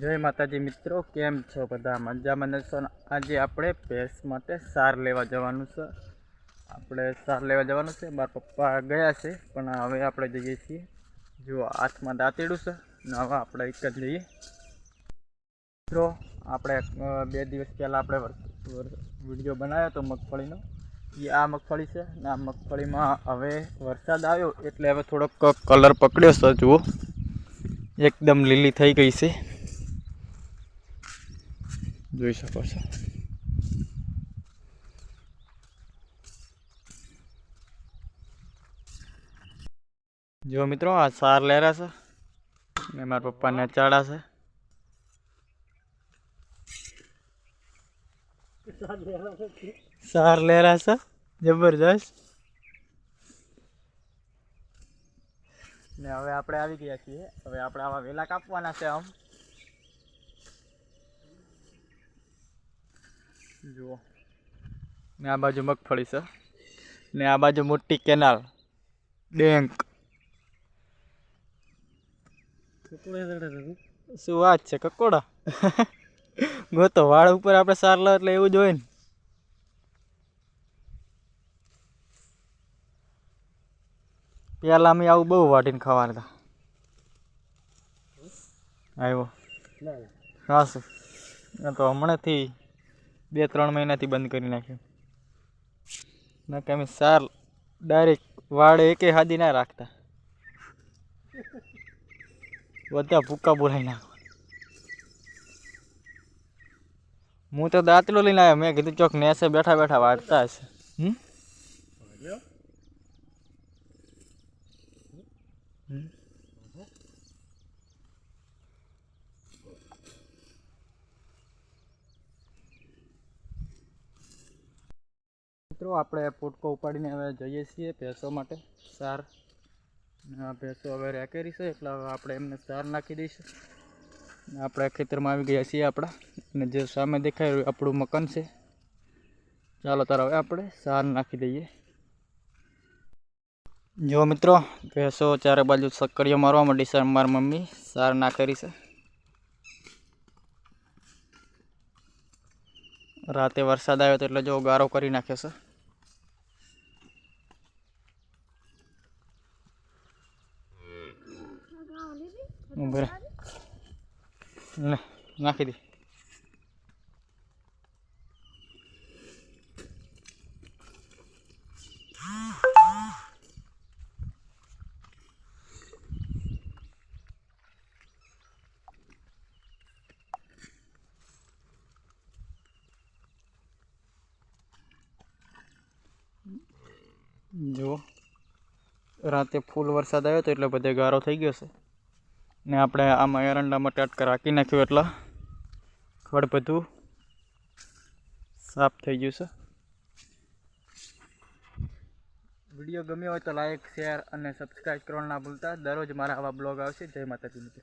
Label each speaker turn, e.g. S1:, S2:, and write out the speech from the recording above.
S1: જય માતાજી મિત્રો, કેમ છો બધા? મજામાં છો? આજે આપણે ભેંસ માટે સાર લેવા જવાનું છે. આપણે સાર લેવા જવાનું છે. મારા પપ્પા ગયા છે, પણ હવે આપણે જઈએ છીએ. જો હાથમાં દાંતેડું છે. ને હવે આપણે એક જ જઈએ મિત્રો, આપણે બે દિવસ પહેલાં આપણે વીડિયો બનાવ્યો હતો મગફળીનો. એ આ મગફળી છે ને આ મગફળીમાં હવે વરસાદ આવ્યો, એટલે હવે થોડોક કલર પકડ્યો છે, જુઓ. એકદમ લીલી થઈ ગઈ છે. જોઈ શકો છો. જો મિત્રો, આ સાર લહેરા છે ને મારા પપ્પાને ચાડા છે. સાર લેરા છે? જબરજસ્ત. ને હવે આપણે આવી ગયા છીએ. હવે આપણે આવા વેલા કાપવાના છે આમ. જુઓ. ને આ બાજુ મગફળી છે. ને આ બાજુ મોટી કેનાલ. ડેંક. શું? વાત છે કકોડા? ગોતો વાળ ઉપર આપણે સાર લો એટલે એવું જ હોય ને. પેલા અમે આવું બહુ વાટીને ખાવાના હતા. આવ્યો. હા શું? તો હમણાંથી બે ત્રણ મહિનાથી બંધ કરી નાખ્યું. ના કે અમે સાર ડાયરેક્ટ વાડે એકે હાદી ના રાખતા. બધા ભૂકા બોલાવી નાખો હું તો દાંતલો લઈને આવ્યો. મેં કીધું, ચોક નેસે બેઠા બેઠા વાળતા હશે. હમ? મિત્રો, આપણે પોટકો ઉપાડીને હવે જઈએ છીએ ભેંસો માટે સાર. ભેંસો હવે રેકેરી છે, એટલે હવે આપણે એમને સાર નાખી દઈશું. આપણે ખેતરમાં આવી ગયા છીએ આપણા. અને જે સામે દેખાય રહ્યું, આપણું મકાન છે. ચાલો તારા હવે આપણે સાર નાખી દઈએ. જો મિત્રો, ભેંસો ચારે બાજુ સક્કડીઓ મારવા માંડી છે, મારી મમ્મી સાર નાખેરી છે. રાતે વરસાદ આવ્યો તો એટલે જો ગારો કરી નાખ્યો છે. ઊભો રહે. લે, નાખી દે. જુઓ. રાતે ફૂલ વરસાદ આવ્યો તો એટલે બધે ગારો થઈ ગયો છે. ને આપણે આમાં એરંડામાં ટાટકા રાખી નાખ્યું એટલે ખડ બધું સાફ થઈ ગયું છે. વીડિયો ગમ્યો હોય તો લાઇક શેર અને સબસ્ક્રાઈબ કરવાનું ના ભૂલતા. દરરોજ મારા આવા બ્લોગ આવશે. જય માતાજી મિત્રો.